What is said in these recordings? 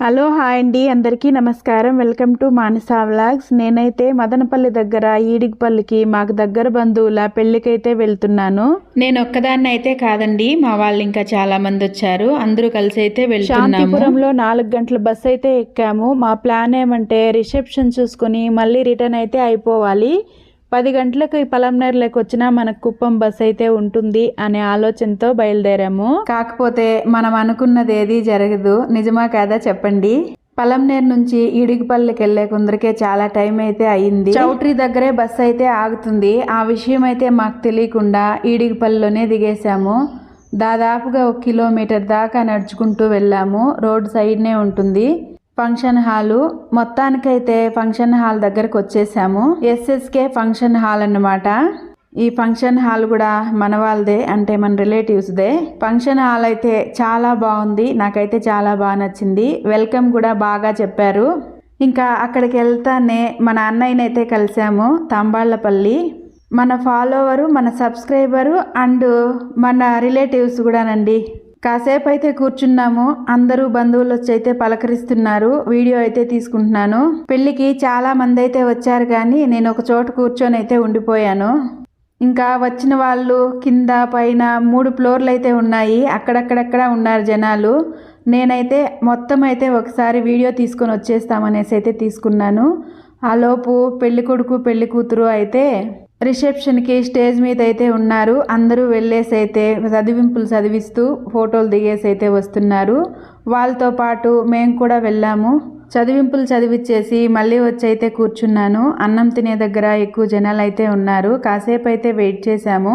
Hello hi అండి. అందరికీ నమస్కారం. Welcome to Manasa vlogs. నేనైతే మదనపల్లి దగ్గర ఈడిగిపల్లికి మాకు దగ్గర బంధువుల పెళ్ళికైతే వెళ్తున్నాను. నేను ఒక్కదాన్ని అయితే కాదండి. మా వాళ్ళు ఇంకా చాలా మంది వచ్చారు. అందరూ కలిసి అయితే వెళ్తున్నాము నాలుగు గంటల బస్ అయితే ఎక్కాము. మా ప్లాన్ ఏమంటే రిసెప్షన్ చూసుకుని మళ్ళీ రిటర్న్ అయితే అయిపోవాలి. పది గంటలకు పలంనేరులోకి వచ్చినా మనకు కుప్పం బస్ అయితే ఉంటుంది అనే ఆలోచనతో బయలుదేరాము. కాకపోతే మనం అనుకున్నది ఏది జరగదు. నిజమా కాదా చెప్పండి. పలంనేరు నుంచి ఇడిగిపల్లికి వెళ్ళే కొందరికే చాలా టైం అయితే అయింది చౌట్రీ దగ్గరే బస్ అయితే ఆగుతుంది. ఆ విషయం అయితే మాకు తెలియకుండా ఇడిగిపల్లిలోనే దిగేశాము. దాదాపుగా ఒక కిలోమీటర్ దాకా నడుచుకుంటూ వెళ్ళాము. రోడ్ సైడ్నే ఉంటుంది. ఫంక్షన్ హాలు మొత్తానికైతే ఫంక్షన్ హాల్ దగ్గరకు వచ్చేసాము. ఎస్ఎస్కే ఫంక్షన్ హాల్ అన్నమాట. ఈ ఫంక్షన్ హాల్ కూడా మన వాళ్ళదే అంటే మన రిలేటివ్స్దే. ఫంక్షన్ హాల్ అయితే చాలా బాగుంది. నాకైతే చాలా బాగా నచ్చింది. వెల్కమ్ కూడా బాగా చెప్పారు. ఇంకా అక్కడికి వెళ్తానే మన అన్నయ్యనైతే కలిసాము తాంబాళ్ళపల్లి. మన ఫాలోవరు మన సబ్స్క్రైబరు అండ్ మన రిలేటివ్స్ కూడానండి. కాసేపు అయితే కూర్చున్నాము. అందరూ బంధువులు వచ్చి అయితే పలకరిస్తున్నారు. వీడియో అయితే తీసుకుంటున్నాను. పెళ్ళికి చాలా మంది అయితే వచ్చారు కానీ నేను ఒక చోట కూర్చొని అయితే ఉండిపోయాను. ఇంకా వచ్చిన వాళ్ళు కింద పైన మూడు ఫ్లోర్లు అయితే ఉన్నాయి. అక్కడక్కడక్కడ ఉన్నారు జనాలు. నేనైతే మొత్తం అయితే ఒకసారి వీడియో తీసుకొని వచ్చేస్తామనేసి అయితే తీసుకున్నాను. ఆ లోపు పెళ్ళి కొడుకు కూతురు అయితే రిసెప్షన్కి స్టేజ్ మీద అయితే ఉన్నారు. అందరూ వెళ్ళేసి అయితే చదివింపులు చదివిస్తూ ఫోటోలు దిగేసి అయితే వస్తున్నారు. వాళ్ళతో పాటు మేము కూడా వెళ్ళాము. చదివింపులు చదివిచ్చేసి మళ్ళీ వచ్చి అయితే కూర్చున్నాను. అన్నం తినే దగ్గర ఎక్కువ జనాలు అయితే ఉన్నారు. కాసేపు అయితే వెయిట్ చేశాము.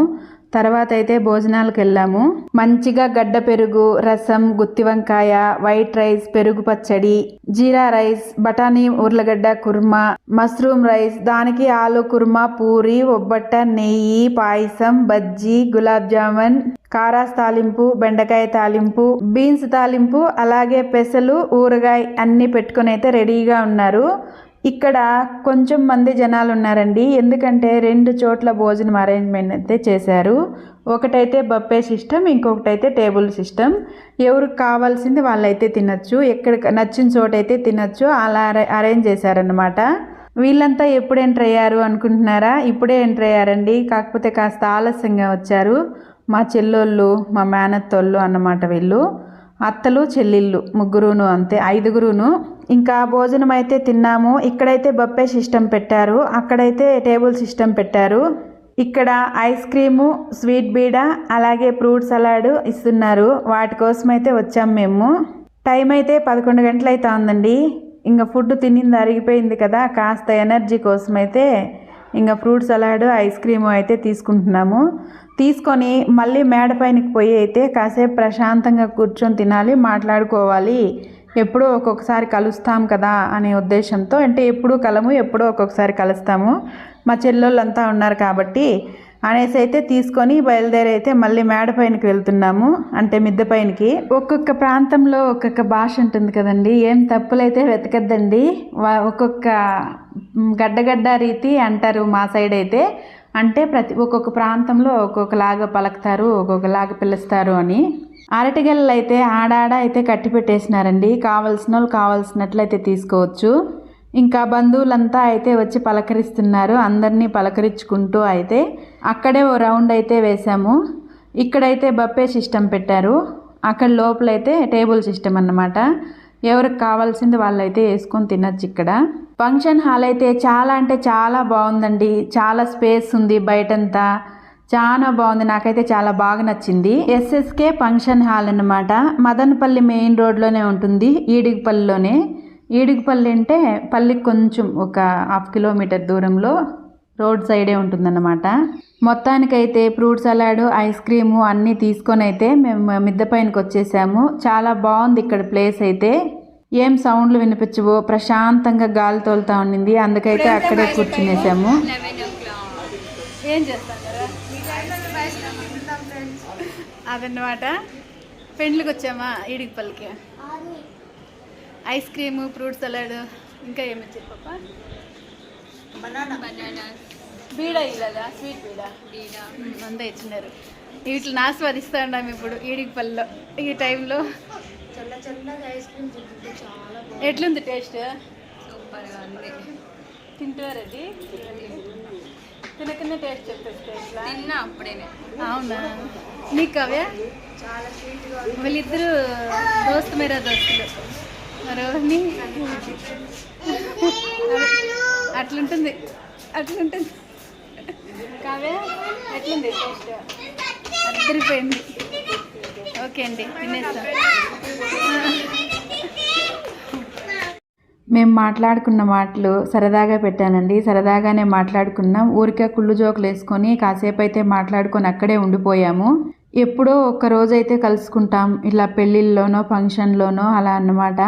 తర్వాత అయితే భోజనాలకు వెళ్ళాము మంచిగా గడ్డ పెరుగు రసం గుత్తి వంకాయ వైట్ రైస్ పెరుగు పచ్చడి జీరా రైస్ బఠానీ ఉర్లగడ్డ కుర్మా మష్రూమ్ రైస్ దానికి ఆలు కుర్మా పూరి ఒబ్బట్ట నెయ్యి పాయసం బజ్జీ గులాబ్ జామున్ కారాస్ తాలింపు బెండకాయ తాలింపు బీన్స్ తాలింపు అలాగే పెసలు ఊరగాయ అన్ని పెట్టుకుని అయితే రెడీగా ఉన్నారు. ఇక్కడ కొంచెం మంది జనాలు ఉన్నారండి ఎందుకంటే రెండు చోట్ల భోజనం అరేంజ్మెంట్ అయితే చేశారు. ఒకటైతే బప్పే సిస్టమ్ ఇంకొకటైతే టేబుల్ సిస్టమ్ ఎవరికి కావాల్సింది వాళ్ళైతే తినచ్చు. ఎక్కడ నచ్చిన చోట అయితే తినచ్చు. అలా అరే- అరేంజ్ చేశారనమాట వీళ్ళంతా ఎప్పుడు ఎంటర్ అయ్యారు అనుకుంటున్నారా? ఇప్పుడే ఎంటర్ అయ్యారండి. కాకపోతే కాస్త ఆలస్యంగా వచ్చారు. మా చెల్లోళ్ళు మా మేనత్తోళ్ళు అన్నమాట వీళ్ళు. అత్తలు చెల్లిళ్ళు ముగ్గురును అంతే ఐదుగురును. ఇంకా భోజనం అయితే తిన్నాము. ఇక్కడైతే బొప్పే సిస్టమ్ పెట్టారు. అక్కడైతే టేబుల్ సిస్టమ్ పెట్టారు. ఇక్కడ ఐస్ క్రీము స్వీట్ బీడ అలాగే ఫ్రూట్ సలాడ్ ఇస్తున్నారు. వాటి కోసం అయితే వచ్చాం మేము. టైం అయితే పదకొండు గంటలు అయితే ఉందండి ఇంకా ఫుడ్ తినింది అరిగిపోయింది కదా. కాస్త ఎనర్జీ కోసం అయితే ఇంకా ఫ్రూట్ సలాడ్ ఐస్ క్రీము అయితే తీసుకుంటున్నాము. తీసుకొని మళ్ళీ మేడ పైనకి పోయి అయితే కాసేపు ప్రశాంతంగా కూర్చొని తినాలి మాట్లాడుకోవాలి. ఎప్పుడో ఒక్కొక్కసారి కలుస్తాం కదా అనే ఉద్దేశంతో అంటే ఎప్పుడూ కలము ఎప్పుడో ఒక్కొక్కసారి కలుస్తాము. మా చెల్లెళ్ళంతా ఉన్నారు కాబట్టి అనేసి అయితే తీసుకొని బయలుదేరి అయితే మళ్ళీ మేడ పైనకి వెళ్తున్నాము. అంటే మిద్దె పైనకి. ఒక్కొక్క ప్రాంతంలో ఒక్కొక్క భాష ఉంటుంది కదండి. ఏం తప్పులైతే వెతకద్దండి. ఒక్కొక్క గడ్డగడ్డ రీతి అంటారు మా సైడ్ అయితే. అంటే ప్రతి ఒక్కొక్క ప్రాంతంలో ఒక్కొక్కలాగా పలుకుతారు ఒక్కొక్కలాగా పిలుస్తారు అని. అరటిగెలలు అయితే ఆడాడ అయితే కట్టి పెట్టేసినారండి. కావలసిన వాళ్ళు కావాల్సినట్లయితే తీసుకోవచ్చు. ఇంకా బంధువులంతా అయితే వచ్చి పలకరిస్తున్నారు. అందరినీ పలకరించుకుంటూ అయితే అక్కడే ఓ రౌండ్ అయితే వేసాము. ఇక్కడైతే బప్పే సిస్టమ్ పెట్టారు. అక్కడ లోపలైతే టేబుల్ సిస్టమ్ అన్నమాట. ఎవరికి కావాల్సింది వాళ్ళైతే వేసుకొని తినచ్చు ఇక్కడ. ఫంక్షన్ హాల్ అయితే చాలా అంటే చాలా బాగుందండి. చాలా స్పేస్ ఉంది బయటంతా. చాలా బాగుంది. నాకైతే చాలా బాగా నచ్చింది. ఎస్ఎస్కే ఫంక్షన్ హాల్ అన్నమాట. మదనపల్లి మెయిన్ రోడ్లోనే ఉంటుంది. ఈడిగిపల్లిలోనే. ఈడిగిపల్లి అంటే పల్లికి కొంచెం ఒక హాఫ్ కిలోమీటర్ దూరంలో. రోడ్ సైడే ఉంటుందన్నమాట. మొత్తానికైతే ఫ్రూట్ సలాడ్ ఐస్ క్రీము అన్నీ తీసుకొని అయితే మేము మిద్దె పైనకి వచ్చేసాము. చాలా బాగుంది ఇక్కడ ప్లేస్ అయితే. ఏం సౌండ్లు వినిపించవు. ప్రశాంతంగా గాలి తోలుతా ఉండింది. అందుకైతే అక్కడే కూర్చునేసాము. ఏం అదన్నమాట. పెండ్లికి వచ్చామా? ఈడిగిపల్లికి ఐస్ క్రీము ఫ్రూట్ సలాడ్ ఇంకా ఏమి ఇచ్చారు పాప? బీడ ఇల్లదా స్వీట్ బీడ? మ్మ్, అంతా ఇచ్చినారు. వీటిని ఆస్వాదిస్తూ ఉన్నాం ఇప్పుడు ఈడిగిపల్లిలో ఈ టైంలో. చల్ల చల్లగా ఎట్లుంది టేస్ట్? సూపర్గా ఉంది. తింటారు అది? తినకనే టేస్ట్ చెప్పేసి టేస్ట్లా తిన్నా అప్పుడేనే. అవునా? నీకు అవే? చాలా స్వీట్గా వీళ్ళిద్దరు దోస్తు మేరా దోస్తులు. రోహిణి అట్లుంటుంది. అట్లుంటుంది. కావే ఎట్లుంది? టేస్ట్ అద్దరిపోయింది. ఓకే అండి తినేస్తాం. మేము మాట్లాడుకున్న మాటలు సరదాగా పెట్టానండి. సరదాగానే మాట్లాడుకున్నాం. ఊరికే కుళ్ళు జోకులు వేసుకొని కాసేపు అయితే మాట్లాడుకొని అక్కడే ఉండిపోయాము. ఎప్పుడో ఒక రోజైతే కలుసుకుంటాం ఇలా పెళ్ళిళ్ళలోనో ఫంక్షన్లోనో అలా అన్నమాట.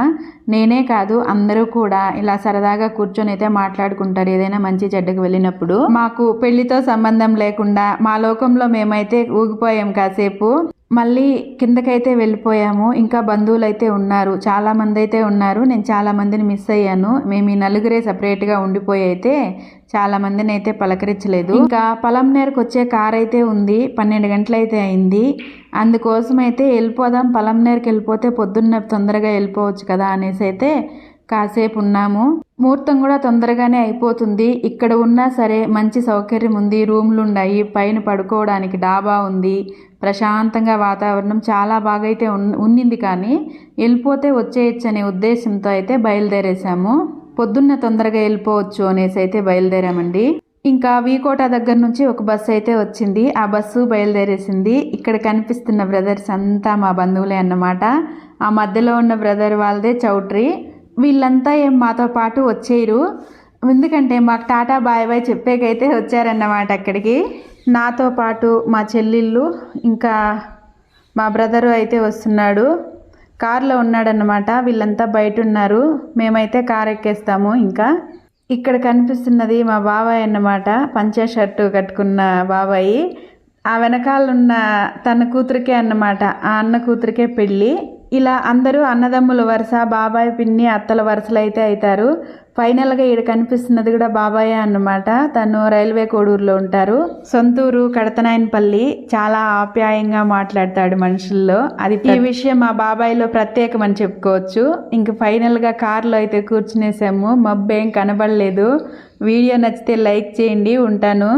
నేనే కాదు అందరూ కూడా ఇలా సరదాగా కూర్చొని అయితే మాట్లాడుకుంటారు ఏదైనా మంచి చెడ్డకు వెళ్ళినప్పుడు. మాకు పెళ్ళితో సంబంధం లేకుండా మా లోకంలో మేమైతే ఊగిపోయాం కాసేపు. మళ్ళీ కిందకైతే వెళ్ళిపోయాము. ఇంకా బంధువులు అయితే ఉన్నారు. చాలా మంది అయితే ఉన్నారు. నేను చాలా మందిని మిస్ అయ్యాను. మేము ఈ నలుగురే సపరేట్గా ఉండిపోయి అయితే చాలామందిని అయితే పలకరించలేదు. ఇంకా పలంనేరుకు వచ్చే కార్ అయితే ఉంది. పన్నెండు గంటలైతే అయింది. అందుకోసం అయితే వెళ్ళిపోదాం. పలంనేరుకి వెళ్ళిపోతే పొద్దున్న తొందరగా వెళ్ళిపోవచ్చు కదా అనేసి అయితే కాసేపు ఉన్నాము. ముహూర్తం కూడా తొందరగానే అయిపోతుంది. ఇక్కడ ఉన్నా సరే మంచి సౌకర్యం ఉంది. రూమ్లు ఉన్నాయి పైన పడుకోవడానికి డాబా ఉంది. ప్రశాంతంగా వాతావరణం చాలా బాగా అయితే ఉన్- ఉన్నింది కానీ వెళ్ళిపోతే వచ్చేయచ్చు అనే ఉద్దేశంతో అయితే బయలుదేరేసాము పొద్దున్న తొందరగా వెళ్ళిపోవచ్చు అనేసి అయితే బయలుదేరామండి. ఇంకా వీకోట దగ్గర నుంచి ఒక బస్సు అయితే వచ్చింది. ఆ బస్సు బయలుదేరేసింది. ఇక్కడ కనిపిస్తున్న బ్రదర్స్ అంతా మా బంధువులే అన్నమాట. ఆ మధ్యలో ఉన్న బ్రదర్ వాళ్ళదే చౌట్రీ. వీళ్ళంతా ఏం మాతో పాటు వచ్చేయరు. ఎందుకంటే మాకు టాటా బాయ్ బాయ్ చెప్పేకైతే వచ్చారన్నమాట అక్కడికి. నాతో పాటు మా చెల్లిళ్ళు ఇంకా మా బ్రదరు అయితే వస్తున్నాడు. కారులో ఉన్నాడన్నమాట. వీళ్ళంతా బయట ఉన్నారు మేమైతే కార్ ఎక్కేస్తాము ఇంకా. ఇక్కడ కనిపిస్తున్నది మా బాబాయ్ అన్నమాట. పంచా షర్టు కట్టుకున్న బాబాయి. ఆ వెనకాలన్న తన కూతురికే అన్నమాట. ఆ అన్న కూతురికే పెళ్ళి. ఇలా అందరూ అన్నదమ్ముల వరుస బాబాయ్ పిన్ని అత్తల వరుసలు అయితే అవుతారు ఫైనల్గా ఇక్కడ కనిపిస్తున్నది కూడా బాబాయే అన్నమాట. తను రైల్వే కోడూరులో ఉంటారు. సొంతూరు కడతనాయనపల్లి చాలా ఆప్యాయంగా మాట్లాడతాడు మనుషుల్లో. అది ఈ విషయం మా బాబాయ్లో ప్రత్యేకమని చెప్పుకోవచ్చు. ఇంక ఫైనల్గా కార్లో అయితే కూర్చునేసాము. మబ్బేం కనబడలేదు. వీడియో నచ్చితే లైక్ చేయండి. ఉంటాను.